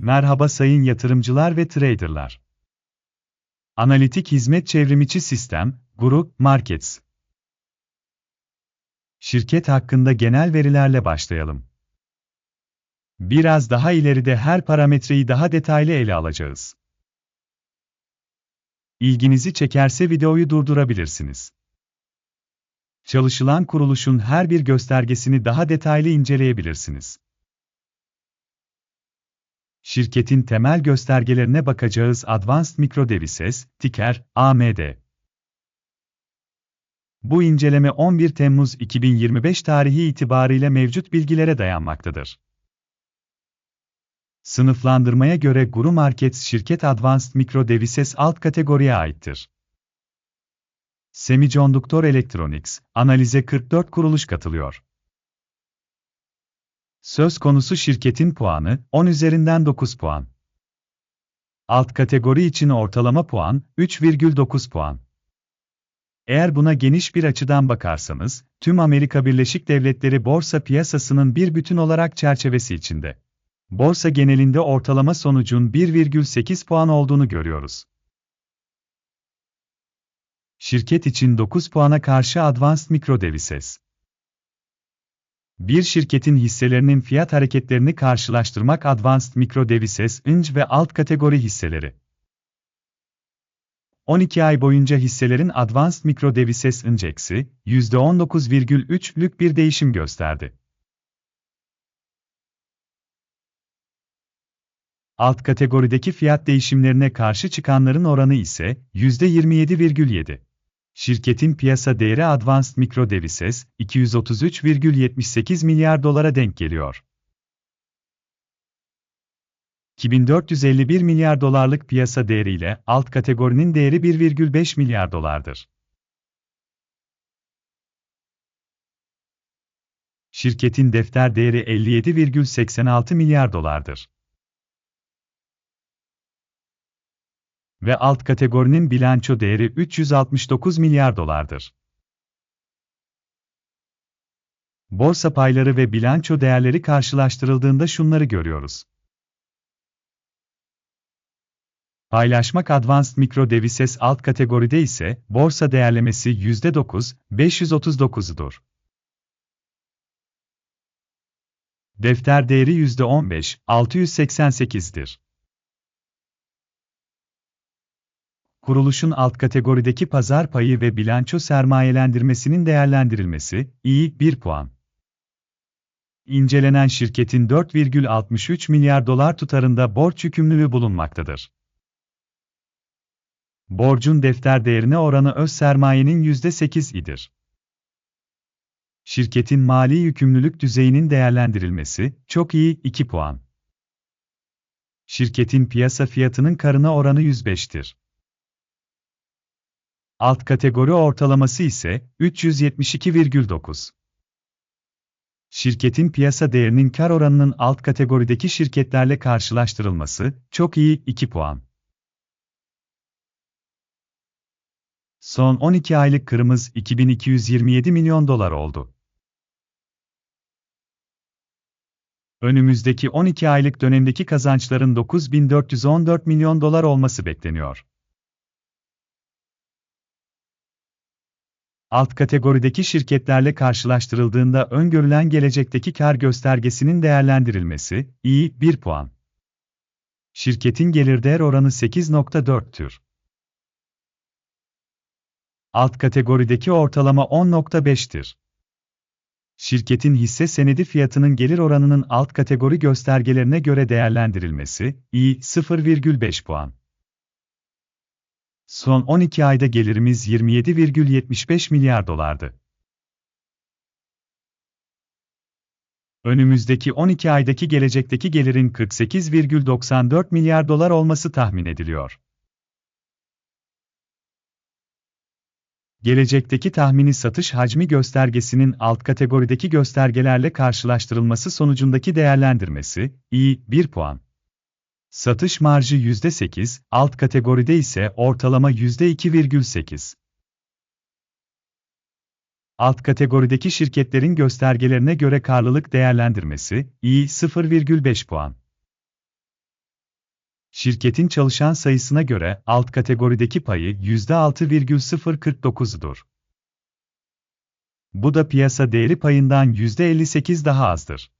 Merhaba sayın yatırımcılar ve traderlar. Analitik hizmet çevrimiçi sistem, Guru Markets. Şirket hakkında genel verilerle başlayalım. Biraz daha ileride her parametreyi daha detaylı ele alacağız. İlginizi çekerse videoyu durdurabilirsiniz. Çalışılan kuruluşun her bir göstergesini daha detaylı inceleyebilirsiniz. Şirketin temel göstergelerine bakacağız Advanced Micro Devices, ticker AMD. Bu inceleme 11 Temmuz 2025 tarihi itibariyle mevcut bilgilere dayanmaktadır. Sınıflandırmaya göre Guru Markets şirket Advanced Micro Devices alt kategoriye aittir. Semiconductor Electronics, analize 44 kuruluş katılıyor. Söz konusu şirketin puanı, 10 üzerinden 9 puan. Alt kategori için ortalama puan, 3,9 puan. Eğer buna geniş bir açıdan bakarsanız, tüm Amerika Birleşik Devletleri borsa piyasasının bir bütün olarak çerçevesi içinde. Borsa genelinde ortalama sonucun 1,8 puan olduğunu görüyoruz. Şirket için 9 puana karşı Advanced Micro Devices. Bir şirketin hisselerinin fiyat hareketlerini karşılaştırmak Advanced Micro Devices inc ve alt kategori hisseleri. 12 ay boyunca hisselerin Advanced Micro Devices Index'i %19,3'lük bir değişim gösterdi. Alt kategorideki fiyat değişimlerine karşı çıkanların oranı ise %27,7. Şirketin piyasa değeri Advanced Micro Devices, 233,78 milyar dolara denk geliyor. 2451 milyar dolarlık piyasa değeriyle alt kategorinin değeri 1,5 milyar dolardır. Şirketin defter değeri 57,86 milyar dolardır. Ve alt kategorinin bilanço değeri 369 milyar dolardır. Borsa payları ve bilanço değerleri karşılaştırıldığında şunları görüyoruz. Paylaşmak Advanced Micro Devices alt kategoride ise borsa değerlemesi %9, 539'dur. Defter değeri %15, 688'dir. Kuruluşun alt kategorideki pazar payı ve bilanço sermayelendirmesinin değerlendirilmesi, iyi 1 puan. İncelenen şirketin 4,63 milyar dolar tutarında borç yükümlülüğü bulunmaktadır. Borcun defter değerine oranı öz sermayenin %8 idir. Şirketin mali yükümlülük düzeyinin değerlendirilmesi, çok iyi 2 puan. Şirketin piyasa fiyatının karına oranı 105'tir. Alt kategori ortalaması ise 372,9. Şirketin piyasa değerinin kar oranının alt kategorideki şirketlerle karşılaştırılması çok iyi 2 puan. Son 12 aylık kırımız 2227 milyon dolar oldu. Önümüzdeki 12 aylık dönemdeki kazançların 9414 milyon dolar olması bekleniyor. Alt kategorideki şirketlerle karşılaştırıldığında öngörülen gelecekteki kar göstergesinin değerlendirilmesi, iyi 1 puan. Şirketin gelir değer oranı 8.4'tür. Alt kategorideki ortalama 10.5'tir. Şirketin hisse senedi fiyatının gelir oranının alt kategori göstergelerine göre değerlendirilmesi, iyi 0,5 puan. Son 12 ayda gelirimiz 27,75 milyar dolardı. Önümüzdeki 12 aydaki gelecekteki gelirin 48,94 milyar dolar olması tahmin ediliyor. Gelecekteki tahmini satış hacmi göstergesinin alt kategorideki göstergelerle karşılaştırılması sonucundaki değerlendirmesi, iyi, 1 puan. Satış marjı %8, alt kategoride ise ortalama %2,8. Alt kategorideki şirketlerin göstergelerine göre karlılık değerlendirmesi, iyi 0,5 puan. Şirketin çalışan sayısına göre alt kategorideki payı %6,049'dur. Bu da piyasa değeri payından %58 daha azdır.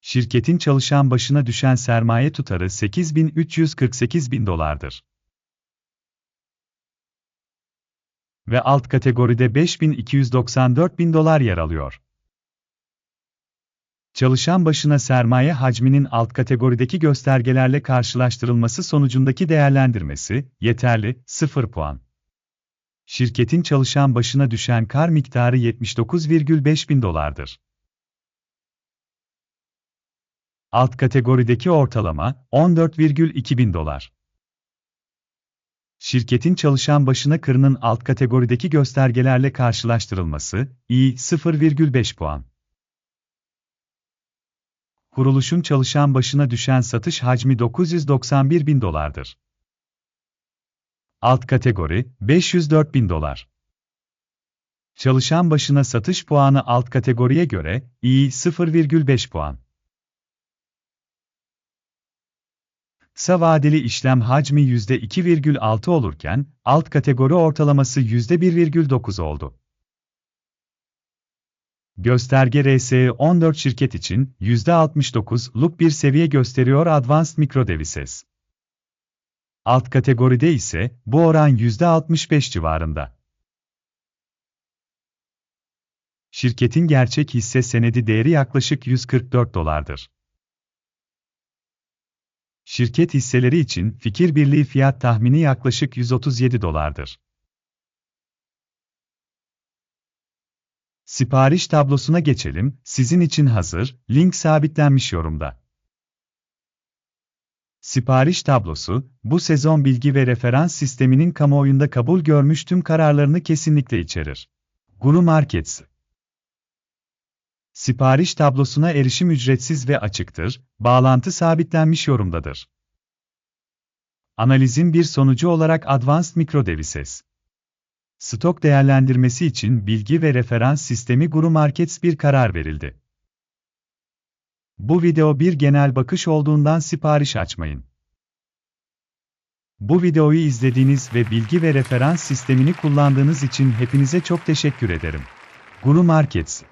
Şirketin çalışan başına düşen sermaye tutarı 8348 bin dolardır. Ve alt kategoride 5294 bin dolar yer alıyor. Çalışan başına sermaye hacminin alt kategorideki göstergelerle karşılaştırılması sonucundaki değerlendirmesi, yeterli, 0 puan. Şirketin çalışan başına düşen kar miktarı 79,5 bin dolardır. Alt kategorideki ortalama, 14,2 bin dolar. Şirketin çalışan başına kırının alt kategorideki göstergelerle karşılaştırılması, iyi, 0,5 puan. Kuruluşun çalışan başına düşen satış hacmi 991 bin dolardır. Alt kategori, 504 bin dolar. Çalışan başına satış puanı alt kategoriye göre, iyi 0,5 puan. Kısa vadeli işlem hacmi %2,6 olurken, alt kategori ortalaması %1,9 oldu. Gösterge RSE 14 şirket için %69'luk bir seviye gösteriyor Advanced Micro Devices. Alt kategoride ise bu oran %65 civarında. Şirketin gerçek hisse senedi değeri yaklaşık 144 dolardır. Şirket hisseleri için fikir birliği fiyat tahmini yaklaşık 137 dolardır. Sipariş tablosuna geçelim, sizin için hazır, link sabitlenmiş yorumda. Sipariş tablosu, bu sezon bilgi ve referans sisteminin kamuoyunda kabul görmüş tüm kararlarını kesinlikle içerir. Guru Markets Sipariş tablosuna erişim ücretsiz ve açıktır, bağlantı sabitlenmiş yorumdadır. Analizin bir sonucu olarak Advanced Micro Devices Stok değerlendirmesi için bilgi ve referans sistemi Guru Markets bir karar verildi. Bu video bir genel bakış olduğundan sipariş açmayın. Bu videoyu izlediğiniz ve bilgi ve referans sistemini kullandığınız için hepinize çok teşekkür ederim. Guru Markets